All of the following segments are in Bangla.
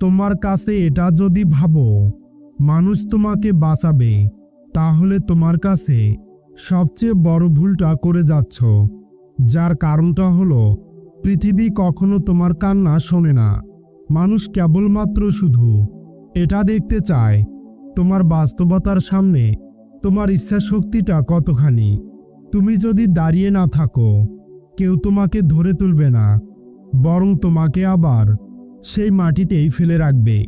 তোমার কাছে এটা যদি ভাবো, মানুষ তোমাকে বাঁচাবে। তাহলে তোমার কাছে সবচেয়ে বড় ভুলটা করে যাচ্ছ। যার কারণটা হলো, পৃথিবী কখনো তোমার কান্না শোনে না। মানুষ কেবলমাত্র শুধু এটা দেখতে চায়, তোমার বাস্তবতার সামনে তোমার ইচ্ছা শক্তিটা কতখানি। তুমি যদি দাঁড়িয়ে না থাকো, কেউ তোমাকে ধরে তুলবে না, বরং তোমাকে আবার সেই মাটিতেই ফেলে রাখবে।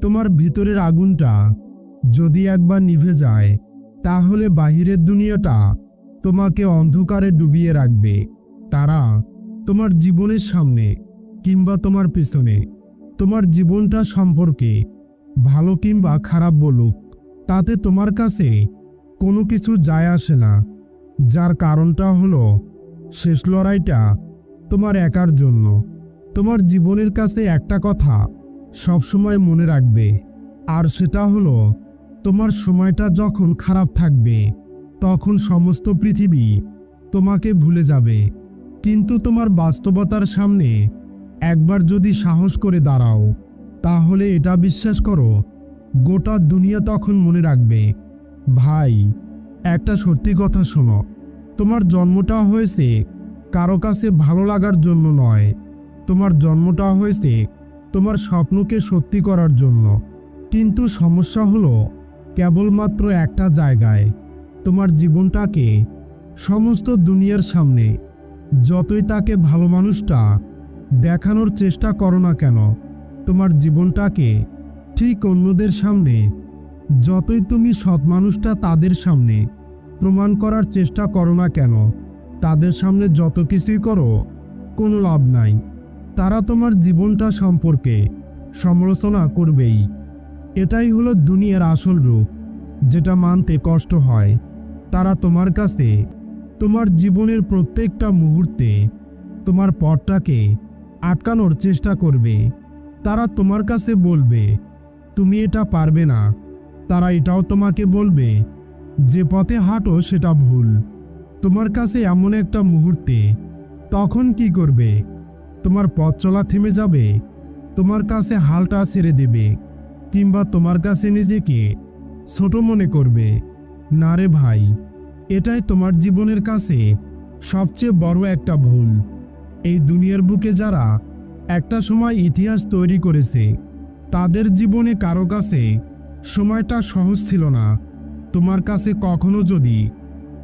তোমার ভিতরের আগুনটা যদি একবার নিভে যায়, তাহলে বাহিরের দুনিয়াটা তোমাকে অন্ধকারে ডুবিয়ে রাখবে। তারা তোমার জীবনের সামনে কিংবা তোমার পেছনে তোমার জীবনটা সম্পর্কে ভালো কিংবা খারাপ বলুক, তাতে তোমার কাছে কোনো কিছু যায় আসে না। যার কারণটা হলো শেষ লড়াইটা তোমার একার জন্য। তোমার জীবনের কাছে একটা কথা সবসময় মনে রাখবে। আর সেটা হলো, তোমার সময়টা যখন খারাপ থাকবে, তখন সমস্ত পৃথিবী তোমাকে ভুলে যাবে। কিন্তু তোমার বাস্তবতার সামনে একবার যদি সাহস করে দাঁড়াও, তাহলে এটা বিশ্বাস করো, গোটা দুনিয়া তখন মনে রাখবে। ভাই, একটা সত্যি কথা শোনো, তোমার জন্মটা হয়েছে কারও কাছে ভালো লাগার জন্য নয়। তোমার জন্মটা হয়েছে তোমার স্বপ্নকে সত্যি করার জন্য। কিন্তু সমস্যা হলো, কেবলমাত্র একটা জায়গায় তোমার জীবনটাকে, সমস্ত দুনিয়ার সামনে, যতই তাকে ভালো মানুষটা দেখানোর চেষ্টা করো না কেন, তোমার জীবনটাকে ঠিক অন্যদের সামনে, যতই তুমি সৎ মানুষটা তাদের সামনে প্রমাণ করার চেষ্টা করো না কেন, তাদের সামনে যত কিছুই করো, কোনো লাভ নাই। তারা তোমার জীবনটা সম্পর্কে সমালোচনা করবেই। এটাই হলো দুনিয়ার আসল রূপ, যেটা মানতে কষ্ট হয়। তারা তোমার কাছে, তোমার জীবনের প্রত্যেকটা মুহূর্তে, তোমার পথটাকে আটকানোর চেষ্টা করবে। তারা তোমার কাছে বলবে, তুমি এটা পারবে না। তারা এটাও তোমাকে বলবে, যে পথে হাঁটো সেটা ভুল। তোমার কাছে এমন একটা মুহূর্তে, তখন কি করবে? তোমার পথ চলা থেমে যাবে, তোমার কাছে হালটা ছেড়ে দেবে, কিংবা তোমার কাছে নিজেকে ছোট মনে করবে। না রে ভাই, এটাই তোমার জীবনের কাছে সবচেয়ে বড় একটা ভুল। এই দুনিয়ার বুকে যারা একটা সময় ইতিহাস তৈরি করেছে, তাদের জীবনে কারও কাছে সময়টা সহজ ছিল না। তোমার কাছে কখনো যদি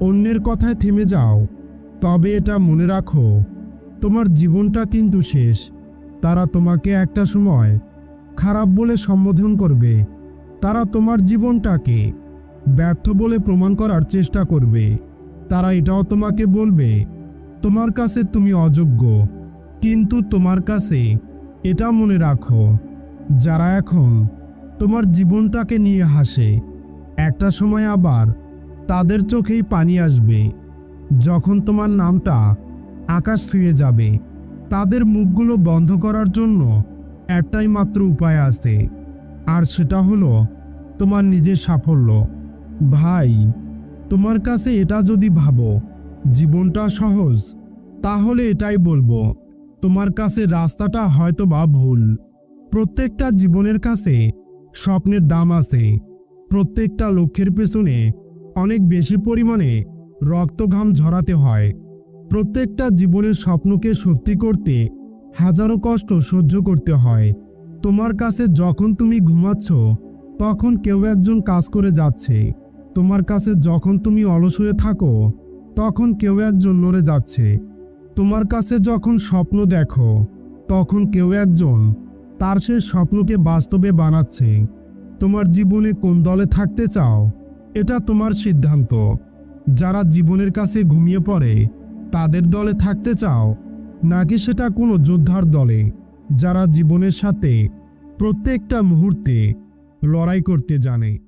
অন্যের কথায় থেমে যাও, তবে এটা মনে রাখো তোমার জীবনটা কিন্তু শেষ। তারা তোমাকে একটা সময় খারাপ বলে সম্বোধন করবে। তারা তোমার জীবনটাকে ব্যর্থ বলে প্রমাণ করার চেষ্টা করবে। তারা এটাও তোমাকে বলবে, তোমার কাছে তুমি অযোগ্য, কিন্তু তোমার কাছে এটা মনে রাখো, যারা এখন তোমার জীবনটাকে নিয়ে হাসে, একটা সময় আবার তাদের চোখেই পানি আসবে। যখন তোমার নামটা আকাশ ছুঁয়ে যাবে। তাদের মুখগুলো বন্ধ করার জন্য একটাই মাত্র উপায় আছে। আর সেটা হলো তোমার নিজের সাফল্য। ভাই, তোমার কাছে এটা যদি ভাবো, জীবনটা সহজ, তাহলে এটাই বলব, তোমার কাছে রাস্তাটা হয়তো বা ভুল। প্রত্যেকটা জীবনের কাছে স্বপ্নের দাম আছে। প্রত্যেকটা লক্ষ্যের পেছনে অনেক বেশি পরিমাণে রক্ত ঘাম ঝরাতে হয়। প্রত্যেকটা জীবনের স্বপ্নকে সত্যি করতে হাজারো কষ্ট সহ্য করতে হয়। তোমার কাছে যখন তুমি ঘুমাচ্ছ, তখন কেউ একজন কাজ করে যাচ্ছে। তোমার কাছে যখন তুমি অলস হয়ে থাকো, তখন কেউ একজন লড়ে যাচ্ছে। তোমার কাছে যখন স্বপ্ন দেখো, তখন কেউ একজন তার সে স্বপ্নকে বাস্তবে বানাচ্ছে। তোমার জীবনে কোন দলে থাকতে চাও, এটা তোমার সিদ্ধান্ত। যারা জীবনের কাছে ঘুমিয়ে পড়ে তাদের দলে থাকতে চাও, নাকি সেটা কোনো যোদ্ধার দলে, যারা জীবনের সাথে প্রত্যেকটা মুহূর্তে লড়াই করতে জানে?